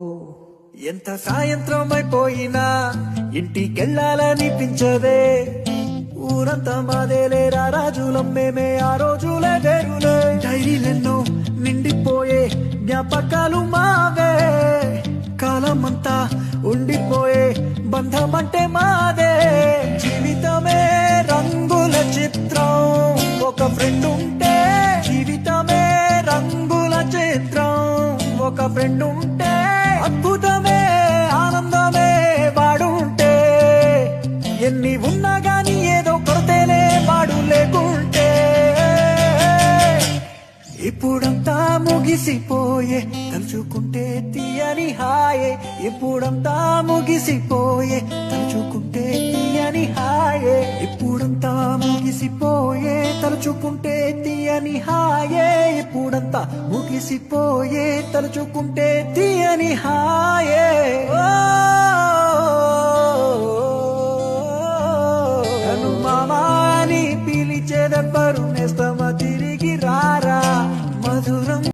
ఎంత సాయంత్రం అయిపోయినా ఇంటికెళ్ళాలనిపించదే. ఊరంతా మాదేలేరా రాజులం మేమే ఆ రోజులే వేరులే డైరీలెన్నో నిండిపోయే జ్ఞాపకాలు మావే. కాలమంతా ఉండిపోయే బంధం అంటే మాదే. జీవితమే రంగుల చిత్రం. ఒక ఫ్రెండ్ ఉంటే జీవితమే రంగుల చిత్రం. ఒక ఫ్రెండ్ ఉంటే అద్భుతమే ఆనందమే వాడుంటే. ఎన్ని ఉన్నా గాని ఏదో కొరతేనే వాడు లేకుంటే. ఇప్పుడంతా ముగిసిపోయే తలుచుకుంటే తీయని హాయే. ఇప్పుడంతా ముగిసిపోయే తలుచుకుంటే తీయని హాయే. ఇప్పుడంతా ముగిసిపో తలుచుకుంటే తీయని హాయే ఇప్పుడంతా ముగిసిపోయే. తలుచుకుంటే తీయని హాయే. ఓ నన్ను మామాని పిలిచేదెవ్వరు నేస్తా